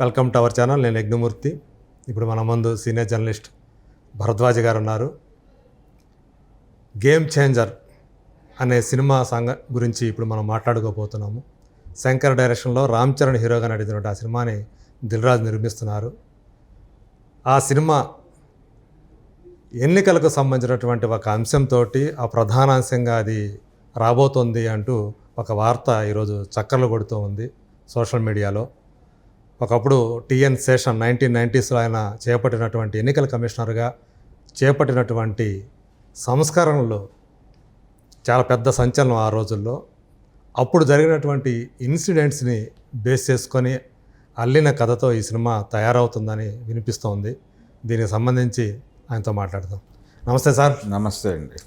Welcome to our channel నేను యజ్ఞమూర్తి. ఇప్పుడు మన ముందు సీనియర్ జర్నలిస్ట్ భరద్వాజ్ గారు ఉన్నారు. గేమ్ చేంజర్ అనే సినిమా సంగ గురించి ఇప్పుడు మనం మాట్లాడుకోబోతున్నాము. శంకర్ డైరెక్షన్లో రామ్ చరణ్ హీరోగా నటించినటువంటి ఆ సినిమాని దిల్రాజ్ నిర్మిస్తున్నారు. ఆ సినిమా ఎన్నికలకు సంబంధించినటువంటి ఒక అంశంతో ఆ ప్రధాన అంశంగా అది రాబోతోంది అంటూ ఒక వార్త ఈరోజు చక్కర్లు కొడుతూ ఉంది సోషల్ మీడియాలో. ఒకప్పుడు టిఎన్ శేషన్ నైన్టీన్ నైంటీస్లో ఆయన చేపట్టినటువంటి ఎన్నికల కమిషనర్గా చేపట్టినటువంటి సంస్కరణలు చాలా పెద్ద సంచలనం ఆ రోజుల్లో. అప్పుడు జరిగినటువంటి ఇన్సిడెంట్స్ని బేస్ చేసుకొని అల్లిన కథతో ఈ సినిమా తయారవుతుందని వినిపిస్తోంది. దీనికి సంబంధించి ఆయనతో మాట్లాడదాం. నమస్తే సార్. నమస్తే అండి.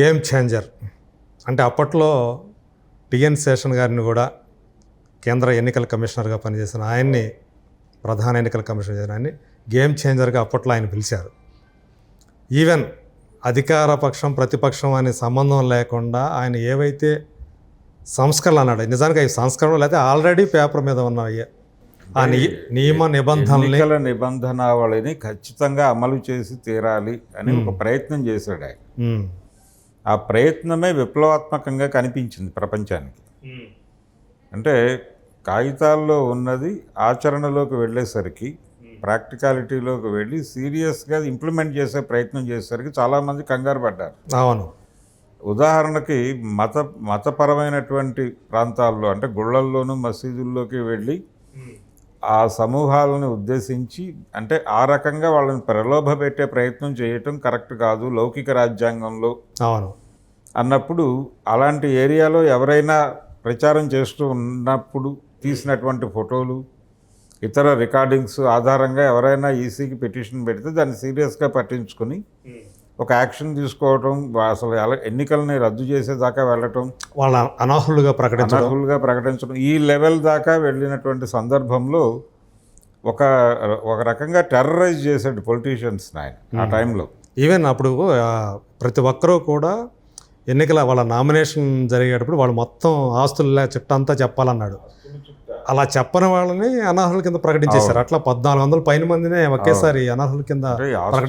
గేమ్ చేంజర్ అంటే అప్పట్లో టిఎన్ శేషన్ గారిని కూడా కేంద్ర ఎన్నికల కమిషనర్గా పనిచేసిన ఆయన్ని ప్రధాన ఎన్నికల కమిషనర్ చేసిన ఆయన్ని గేమ్ చేంజర్గా అప్పట్లో ఆయన పిలిచారు. ఈవెన్ అధికార పక్షం ప్రతిపక్షం అనే సంబంధం లేకుండా ఆయన ఏవైతే సంస్కరణలు అన్నాడు నిజానికి అవి సంస్కరణలు అయితే ఆల్రెడీ పేపర్ మీద ఉన్నాయి ఆ నియమ ఎన్నికల నిబంధనావళిని ఖచ్చితంగా అమలు చేసి తీరాలి అని ఒక ప్రయత్నం చేశాడు ఆయన. ఆ ప్రయత్నమే విప్లవాత్మకంగా కనిపించింది ప్రపంచానికి. అంటే కాగితాల్లో ఉన్నది ఆచరణలోకి వెళ్ళేసరికి ప్రాక్టికాలిటీలోకి వెళ్ళి సీరియస్గా ఇంప్లిమెంట్ చేసే ప్రయత్నం చేసేసరికి చాలామంది కంగారు పడ్డారు. అవును. ఉదాహరణకి మత మతపరమైనటువంటి ప్రాంతాల్లో అంటే గుళ్ళల్లోనూ మసీదుల్లోకి వెళ్ళి ఆ సమూహాలను ఉద్దేశించి అంటే ఆ రకంగా వాళ్ళని ప్రలోభ పెట్టే ప్రయత్నం చేయటం కరెక్ట్ కాదు లౌకిక రాజ్యాంగంలో అవును. అన్నప్పుడు అలాంటి ఏరియాలో ఎవరైనా ప్రచారం చేస్తూ ఉన్నప్పుడు తీసినటువంటి ఫోటోలు ఇతర రికార్డింగ్స్ ఆధారంగా ఎవరైనా ఈసీకి పిటిషన్ పెడితే దాన్ని సీరియస్గా పట్టించుకొని ఒక యాక్షన్ తీసుకోవటం అసలు ఎన్నికల్ని రద్దు చేసేదాకా వెళ్ళటం వాళ్ళ అనర్హులుగా ప్రకటించడం. అనర్హులుగా ప్రకటించడం. ఈ లెవెల్ దాకా వెళ్ళినటువంటి సందర్భంలో ఒక ఒక రకంగా టెర్రరైజ్ చేశాడు పొలిటీషియన్స్ ఆయన ఆ టైంలో. ఈవెన్ అప్పుడు ప్రతి ఒక్కరూ కూడా ఎన్నికల వాళ్ళ నామినేషన్ జరిగేటప్పుడు వాళ్ళు మొత్తం ఆస్తుల చిట్టంతా చెప్పాలన్నాడు. అలా చెప్పని వాళ్ళని అనర్హుల కింద ప్రకటించేశారు. అట్లా పద్నాలుగు వందల పైన మందినే ఒకేసారి అనర్హుల కింద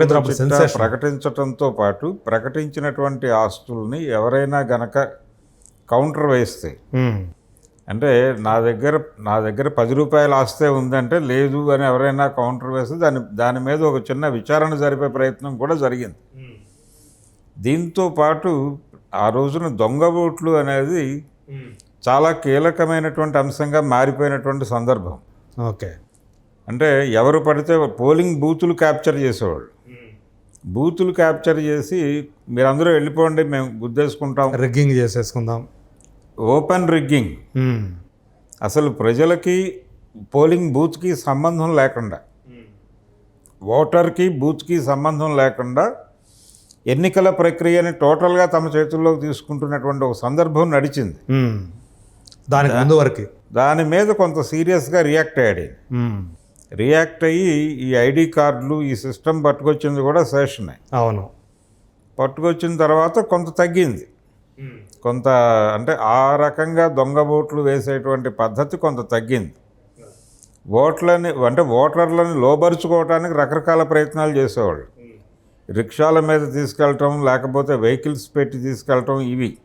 చిట్టా ప్రకటించటంతో పాటు ప్రకటించినటువంటి ఆస్తుల్ని ఎవరైనా గనక కౌంటర్ వేస్తే అంటే నా దగ్గర నా దగ్గర పది రూపాయల ఆస్తే ఉందంటే లేదు అని ఎవరైనా కౌంటర్ వేస్తే దాని దాని మీద ఒక చిన్న విచారణ జరిపే ప్రయత్నం కూడా జరిగింది. దీంతో పాటు ఆ రోజున దొంగ ఓట్లు అనేది చాలా కీలకమైనటువంటి అంశంగా మారిపోయినటువంటి సందర్భం. ఓకే. అంటే ఎవరు పడితే పోలింగ్ బూతులు క్యాప్చర్ చేసేవాళ్ళు. బూతులు క్యాప్చర్ చేసి మీరందరూ వెళ్ళిపోండి మేము గుద్దేసుకుంటాం. రిగ్గింగ్ చేసేసుకుందాం. Open rigging. అసలు ప్రజలకి పోలింగ్ బూత్కి సంబంధం లేకుండా ఓటర్కి బూత్కి సంబంధం లేకుండా ఎన్నికల ప్రక్రియని టోటల్గా తమ చేతుల్లోకి తీసుకుంటున్నటువంటి ఒక సందర్భం నడిచింది. దానికి ముందు వరకు. దాని మీద కొంత సీరియస్గా రియాక్ట్ అయ్యాడు. రియాక్ట్ అయ్యి ఈ ఐడి కార్డులు ఈ సిస్టమ్ పట్టుకొచ్చింది కూడా శేషనే అవును. పట్టుకొచ్చిన తర్వాత కొంత తగ్గింది. కొంత అంటే ఆ రకంగా దొంగ ఓట్లు వేసేటువంటి పద్ధతి కొంత తగ్గింది. ఓట్లని అంటే ఓటర్లని లోబరుచుకోవడానికి రకరకాల ప్రయత్నాలు చేసేవాళ్ళు. రిక్షాల మీద తీసుకెళ్ళటం లేకపోతే వెహికల్స్ పెట్టి తీసుకెళ్ళటం ఇవి.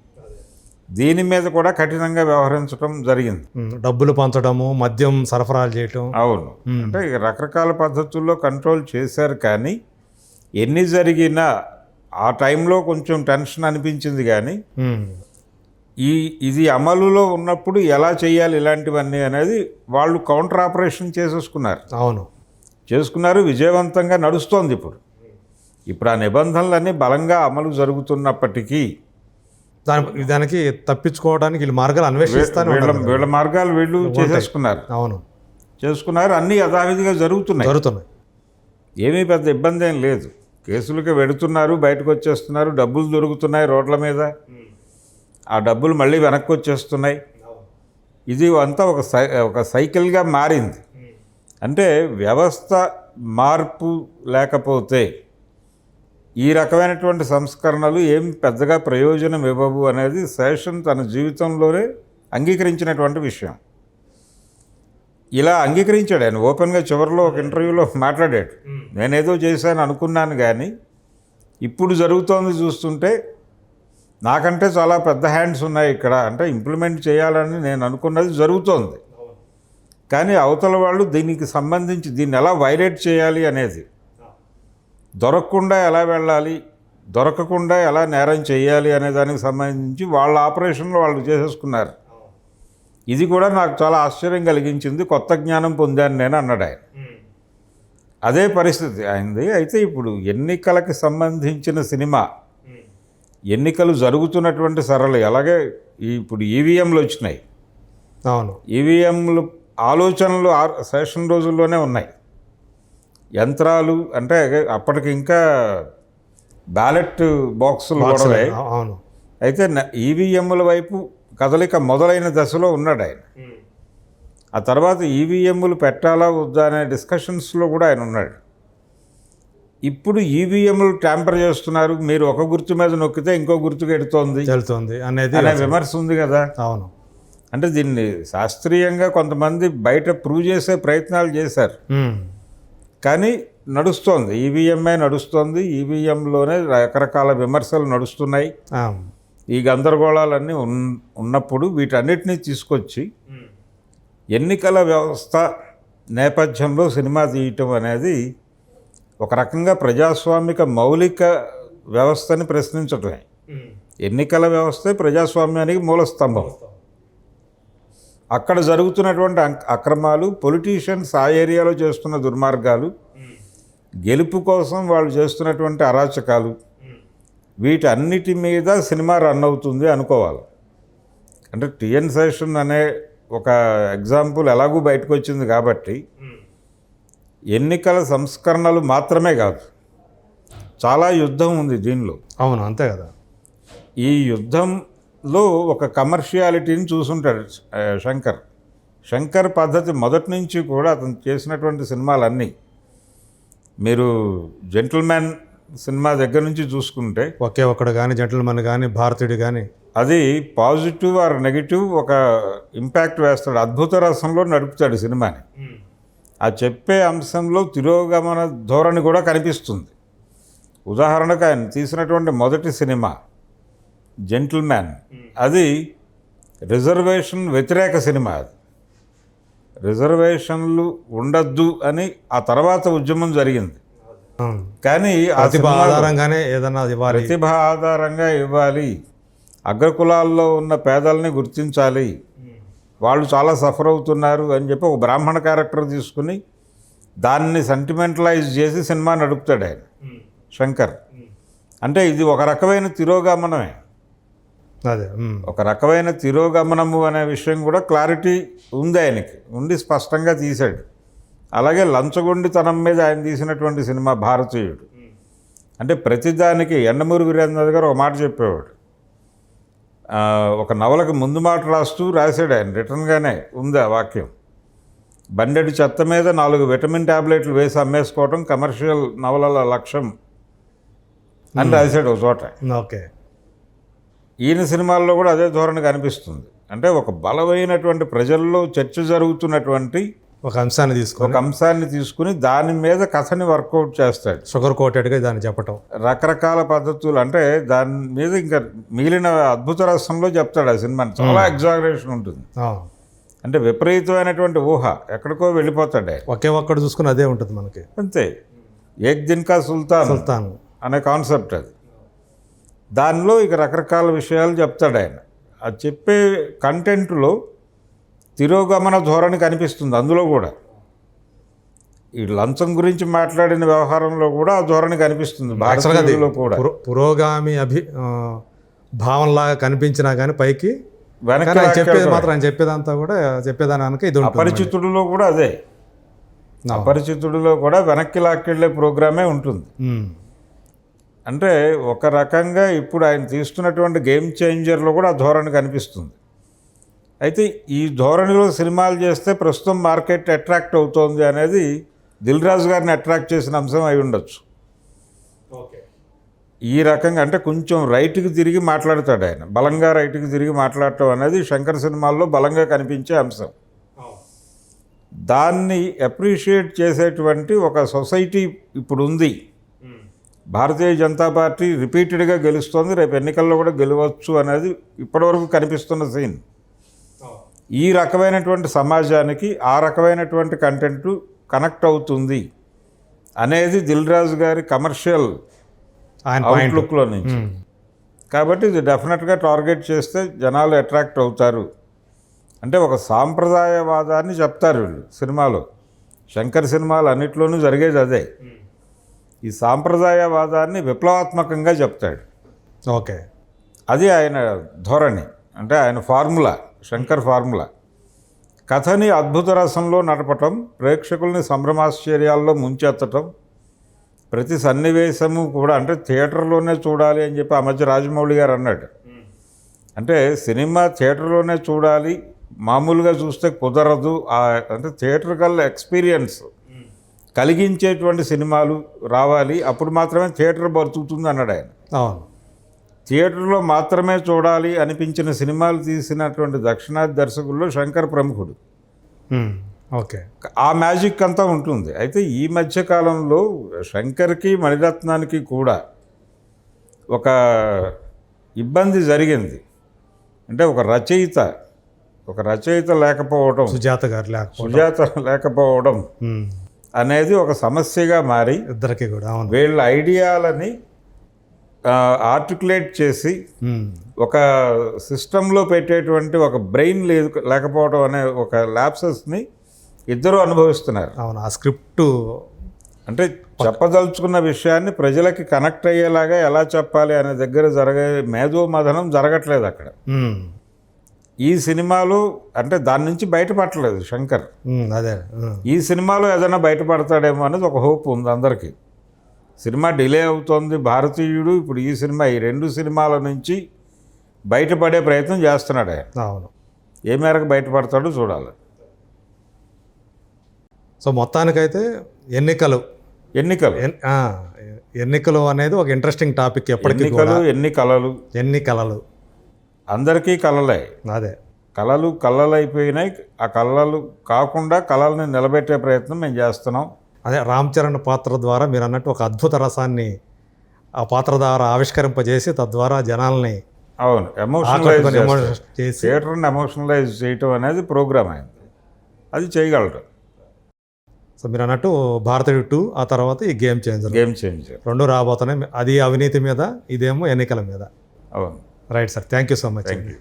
దీని మీద కూడా కఠినంగా వ్యవహరించడం జరిగింది. డబ్బులు పంచడము మద్యం సరఫరాలు చేయటం. అవును. అంటే రకరకాల పద్ధతుల్లో కంట్రోల్ చేశారు కానీ ఎన్ని జరిగినా ఆ టైంలో కొంచెం టెన్షన్ అనిపించింది కానీ. ఈ ఇది అమలులో ఉన్నప్పుడు ఎలా చేయాలి ఇలాంటివన్నీ అనేది వాళ్ళు కౌంటర్ ఆపరేషన్ చేసేసుకున్నారు. అవును. చేసుకున్నారు విజయవంతంగా నడుస్తోంది ఇప్పుడు. ఇప్పుడు ఆ నిబంధనలన్నీ బలంగా అమలు జరుగుతున్నప్పటికీ దాని దానికి తప్పించుకోవడానికి వీళ్ళు మార్గాలు అన్వేషిస్తానే వీళ్ళ. వీళ్ళ మార్గాలు వీళ్ళు చేసేసుకున్నారు. అవును. చేసుకున్నారు. అన్నీ యథావిధిగా జరుగుతున్నాయి. జరుగుతున్నాయి. ఏమీ పెద్ద ఇబ్బంది ఏం లేదు. కేసులకి వెడుతున్నారు బయటకు వచ్చేస్తున్నారు డబ్బులు దొరుకుతున్నాయి రోడ్ల మీద. ఆ డబ్బులు మళ్ళీ వెనక్కి వచ్చేస్తున్నాయి. ఇది అంతా ఒక సై ఒక సైకిల్గా మారింది. అంటే వ్యవస్థ మార్పు లేకపోతే ఈ రకమైనటువంటి సంస్కరణలు ఏం పెద్దగా ప్రయోజనం ఇవ్వవు అనేది శేషన్ తన జీవితంలోనే అంగీకరించినటువంటి విషయం. ఇలా అంగీకరించాడు. ఆయన ఓపెన్గా చివరిలో ఒక ఇంటర్వ్యూలో మాట్లాడాడు. నేనేదో చేశాను అనుకున్నాను కానీ ఇప్పుడు జరుగుతోంది చూస్తుంటే నాకంటే చాలా పెద్ద హ్యాండ్స్ ఉన్నాయి ఇక్కడ. అంటే ఇంప్లిమెంట్ చేయాలని నేను అనుకున్నది జరుగుతోంది. కానీ అవతల వాళ్ళు దీనికి సంబంధించి దీన్ని ఎలా వైలేట్ చేయాలి అనేది దొరకకుండా ఎలా వెళ్ళాలి దొరకకుండా ఎలా నేరం చేయాలి అనే దానికి సంబంధించి వాళ్ళ ఆపరేషన్లో వాళ్ళు చేసేసుకున్నారు. ఇది కూడా నాకు చాలా ఆశ్చర్యం కలిగించింది. కొత్త జ్ఞానం పొందాను నేను అన్నాడు ఆయన. అదే పరిస్థితి ఆయనది అయితే ఇప్పుడు ఎన్నికలకు సంబంధించిన సినిమా ఎన్నికలు జరుగుతున్నటువంటి సరళి అలాగే ఇప్పుడు ఈవీఎంలు వచ్చినాయి. అవును. ఈవీఎంలు ఆలోచనలు సెషన్ రోజుల్లోనే ఉన్నాయి. యంత్రాలు అంటే అప్పటికి ఇంకా బ్యాలెట్ బాక్సులు గొడవే అవును. అయితే ఈవీఎంల వైపు కదలిక మొదలైన దశలో ఉన్నాడు ఆయన. ఆ తర్వాత ఈవీఎంలు పెట్టాలా వద్దా అనే డిస్కషన్స్లో కూడా ఆయన ఉన్నాడు. ఇప్పుడు ఈవీఎంలు ట్యాంపర్ చేస్తున్నారు. మీరు ఒక గుర్తు మీద నొక్కితే ఇంకో గుర్తుకు ఎడుతోంది చెల్లుతుంది అనేది అనే విమర్శ ఉంది కదా. అవును. అంటే దీన్ని శాస్త్రీయంగా కొంతమంది బయట ప్రూవ్ చేసే ప్రయత్నాలు చేశారు. కానీ నడుస్తోంది. ఈవీఎంఏ నడుస్తోంది. ఈవీఎంలోనే రకరకాల విమర్శలు నడుస్తున్నాయి. ఈ గందరగోళాలన్నీ ఉన్ ఉన్నప్పుడు వీటన్నిటినీ తీసుకొచ్చి ఎన్నికల వ్యవస్థ నేపథ్యంలో సినిమా తీయటం అనేది ఒక రకంగా ప్రజాస్వామిక మౌలిక వ్యవస్థని ప్రశ్నించటమే. ఎన్నికల వ్యవస్థే ప్రజాస్వామ్యానికి మూల స్తంభం. అక్కడ జరుగుతున్నటువంటి అక్- అక్రమాలు పొలిటీషియన్స్ ఆ ఏరియాలో చేస్తున్న దుర్మార్గాలు గెలుపు కోసం వాళ్ళు చేస్తున్నటువంటి అరాచకాలు వీటన్నిటి మీద సినిమా రన్ అవుతుంది అనుకోవాలి. అంటే టిఎన్ సెషన్ అనే ఒక ఎగ్జాంపుల్ ఎలాగూ బయటకు వచ్చింది కాబట్టి ఎన్నికల సంస్కరణలు మాత్రమే కాదు చాలా యుద్ధం ఉంది దీనిలో. అవును అంతే కదా. ఈ యుద్ధంలో ఒక కమర్షియాలిటీని చూసుంటాడు శంకర్. శంకర్ పద్ధతి మొదటి నుంచి కూడా అతను చేసినటువంటి సినిమాలన్నీ. మీరు జెంటిల్మ్యాన్ సినిమా దగ్గర నుంచి చూసుకుంటే ఒకే ఒక్కడు కానీ జెంటల్మన్ కానీ భారతీయుడు కానీ అది పాజిటివ్ ఆర్ నెగిటివ్ ఒక ఇంపాక్ట్ వేస్తాడు. అద్భుత రసంలో నడుపుతాడు సినిమాని. ఆ చెప్పే అంశంలో తిరోగమన ధోరణి కూడా కనిపిస్తుంది. ఉదాహరణకు ఆయన తీసినటువంటి మొదటి సినిమా జెంటిల్మ్యాన్ అది రిజర్వేషన్ వ్యతిరేక సినిమా అది. రిజర్వేషన్లు ఉండద్దు అని ఆ తర్వాత ఉద్యమం జరిగింది. కానీ ప్రతిభ సినిమాలో- ఆధారంగానే ఏదన్నా అది ఇవ్వాలి. ప్రతిభ ఆధారంగా ఇవ్వాలి. అగ్రకులాల్లో ఉన్న పేదల్ని గుర్తించాలి. వాళ్ళు చాలా సఫర్ అవుతున్నారు అని చెప్పి ఒక బ్రాహ్మణ క్యారెక్టర్ తీసుకుని దాన్ని సెంటిమెంటలైజ్ చేసి సినిమా నడుపుతాడు ఆయన. శంకర్. అంటే ఇది ఒక రకమైన తిరోగమనమే. అదే. ఒక రకమైన తిరోగమనము అనే విషయం కూడా క్లారిటీ ఉంది ఆయనకి. ఉండి స్పష్టంగా తీశాడు. అలాగే లంచగొండితనం మీద ఆయన తీసినటువంటి సినిమా భారతీయుడు. అంటే ప్రతిదానికి ఎండమూరి వీరేంద్ర గారు ఒక మాట చెప్పేవాడు. ఒక నవలకు ముందు మాట రాస్తూ రాశాడు ఆయన. రిటర్న్గానే ఉంది ఆ వాక్యం. బండెడు చెత్త మీద నాలుగు విటమిన్ ట్యాబ్లెట్లు వేసి అమ్మేసుకోవడం కమర్షియల్ నవలల లక్ష్యం అని రాశాడు ఒక చోట. ఓకే. ఈయన సినిమాల్లో కూడా అదే ధోరణి కనిపిస్తుంది. అంటే ఒక బలమైనటువంటి ప్రజల్లో చర్చ జరుగుతున్నటువంటి ఒక అంశాన్ని తీసుకొని ఒక అంశాన్ని తీసుకుని దాని మీద కథని వర్కౌట్ చేస్తాడు. షుగర్ కోటెడ్గా దాన్ని చెప్పటం. రకరకాల పద్ధతులు అంటే దాని మీద ఇంకా మిగిలిన అద్భుత రసంలో చెప్తాడు ఆ సినిమాని. చాలా ఎగ్జాగరేషన్ ఉంటుంది. అంటే విపరీతమైనటువంటి ఊహ ఎక్కడికో వెళ్ళిపోతాడు. ఒకే ఒక్కడు చూసుకుని అదే ఉంటుంది మనకి. అంతే. ఏక్ దిన్ కా సుల్తాన్ సుల్తాన్. అనే కాన్సెప్ట్ అది. దానిలో ఇక రకరకాల విషయాలు చెప్తాడు ఆయన అది చెప్పే కంటెంట్లో తిరోగమన ధోరణి కనిపిస్తుంది అందులో కూడా ఈ లంచం గురించి మాట్లాడిన వ్యవహారంలో కూడా ఆ ధోరణి కనిపిస్తుంది భారతీయులలో కూడా పురో- పురోగామి అభి ఆ, భావంలాగా కనిపించినా కానీ పైకి ఆయన చెప్పేది. మాత్రం ఆయన చెప్పేదంతా కూడా చెప్పేదానికి ఇది ఉంటుంది అపరిచితుడిలో కూడా అదే. అపరిచితుడిలో కూడా వెనక్కి లాక్కెళ్ళే ప్రోగ్రామే ఉంటుంది. అంటే ఒక రకంగా ఇప్పుడు ఆయన తీస్తున్నటువంటి గేమ్ చేంజర్లో కూడా ఆ ధోరణి కనిపిస్తుంది. అయితే ఈ ధోరణిలో సినిమాలు చేస్తే ప్రస్తుతం మార్కెట్ అట్రాక్ట్ అవుతోంది అనేది దిల్ రాజు గారిని అట్రాక్ట్ చేసిన అంశం అయి ఉండొచ్చు. ఈ రకంగా అంటే కొంచెం రైట్కి తిరిగి మాట్లాడతాడు ఆయన. బలంగా రైట్కి తిరిగి మాట్లాడటం అనేది శంకర్ సినిమాల్లో బలంగా కనిపించే అంశం. దాన్ని అప్రిషియేట్ చేసేటువంటి ఒక సొసైటీ ఇప్పుడు ఉంది. భారతీయ జనతా పార్టీ రిపీటెడ్గా గెలుస్తోంది. రేపు ఎన్నికల్లో కూడా గెలవచ్చు అనేది ఇప్పటివరకు కనిపిస్తున్న సీన్. ఈ రకమైనటువంటి సమాజానికి ఆ రకమైనటువంటి కంటెంట్ కనెక్ట్ అవుతుంది అనేది దిల్ రాజు గారి కమర్షియల్ అవుట్లుక్లో నుంచి. కాబట్టి ఇది డెఫినెట్గా టార్గెట్ చేస్తే జనాలు అట్రాక్ట్ అవుతారు. అంటే ఒక సాంప్రదాయవాదాన్ని చెప్తారు వీళ్ళు సినిమాలో. శంకర్ సినిమాలు అన్నిట్లోనూ జరిగేది అదే. ఈ సాంప్రదాయవాదాన్ని విప్లవాత్మకంగా చెప్తాడు. ఓకే. అది ఆయన ధోరణి. అంటే ఆయన ఫార్ములా శంకర్ ఫార్ములా. కథని అద్భుత రసంలో నడపటం ప్రేక్షకుల్ని సంభ్రమాశ్చర్యాల్లో ముంచెత్తటం ప్రతి సన్నివేశము కూడా అంటే థియేటర్లోనే చూడాలి అని చెప్పి ఆ మధ్య రాజమౌళి గారు అన్నాడు. అంటే సినిమా థియేటర్లోనే చూడాలి మామూలుగా చూస్తే కుదరదు ఆ అంటే థియేటర్ కల్లా ఎక్స్పీరియన్స్. కలిగించేటువంటి సినిమాలు రావాలి అప్పుడు మాత్రమే థియేటర్ బతుకుతుంది అన్నాడు ఆయన. అవును. థియేటర్లో మాత్రమే చూడాలి అనిపించిన సినిమాలు తీసినటువంటి దక్షిణాది దర్శకుల్లో శంకర్ ప్రముఖుడు. ఓకే. ఆ మ్యాజిక్ అంతా ఉంటుంది. అయితే ఈ మధ్య కాలంలో శంకర్కి మణిరత్నానికి కూడా ఒక ఇబ్బంది జరిగింది. అంటే ఒక రచయిత ఒక రచయిత లేకపోవడం సుజాత గారు లేకపోవడం సుజాత లేకపోవడం అనేది ఒక సమస్యగా మారి ఇద్దరికి కూడా అవును. వీళ్ళ ఐడియాలని ఆర్టికులేట్ చేసి ఒక సిస్టంలో పెట్టేటువంటి ఒక బ్రెయిన్ లేదు లేకపోవడం అనే ఒక ల్యాప్సెస్ని ఇద్దరు అనుభవిస్తున్నారు. అవును ఆ స్క్రిప్ట్ అంటే చెప్పదలుచుకున్న విషయాన్ని ప్రజలకి కనెక్ట్ అయ్యేలాగా ఎలా చెప్పాలి అనే దగ్గర జరిగే మేధో మథనం జరగట్లేదు అక్కడ. ఈ సినిమాలో అంటే దాని నుంచి బయటపడలేదు శంకర్. అదే. ఈ సినిమాలో ఏదైనా బయటపడతాడేమో అనేది ఒక హోప్ ఉంది అందరికీ. సినిమా డిలే అవుతోంది భారతీయుడు ఇప్పుడు ఈ సినిమా ఈ రెండు సినిమాల నుంచి బయటపడే ప్రయత్నం చేస్తున్నాడు. అవును. ఏ మేరకు బయటపడతాడో చూడాలి. సో మొత్తానికైతే ఎన్నికలు. ఎన్నికలు. ఎన్నికలు అనేది ఒక ఇంట్రెస్టింగ్ టాపిక్ ఎప్పటికీ ఎన్నికలు ఎన్ని కళలు ఎన్నికలలు. అందరికీ కళలే. అదే. కళలు కళలు అయిపోయినాయి ఆ కళలు కాకుండా కళల్ని నిలబెట్టే ప్రయత్నం మేము చేస్తున్నాం. అదే రామ్ చరణ్ పాత్ర ద్వారా మీరు అన్నట్టు ఒక అద్భుత రసాన్ని ఆ పాత్ర ద్వారా ఆవిష్కరింపజేసి తద్వారా జనాల్ని అవును. ఎమోషనలైజ్ చేసి థియేటర్ని ఎమోషనలైజ్ చేయటం అనేది ప్రోగ్రామ్ అయింది. అది చేయగలరు. సో మీరు అన్నట్టు భారతీయుడు టూ ఆ తర్వాత ఈ గేమ్ చేంజర్ గేమ్ చేంజర్ రెండు రాబోతున్నాయి. అది అవినీతి మీద ఇదేమో ఎన్నికల మీద. అవును. right sir thank you so much thank you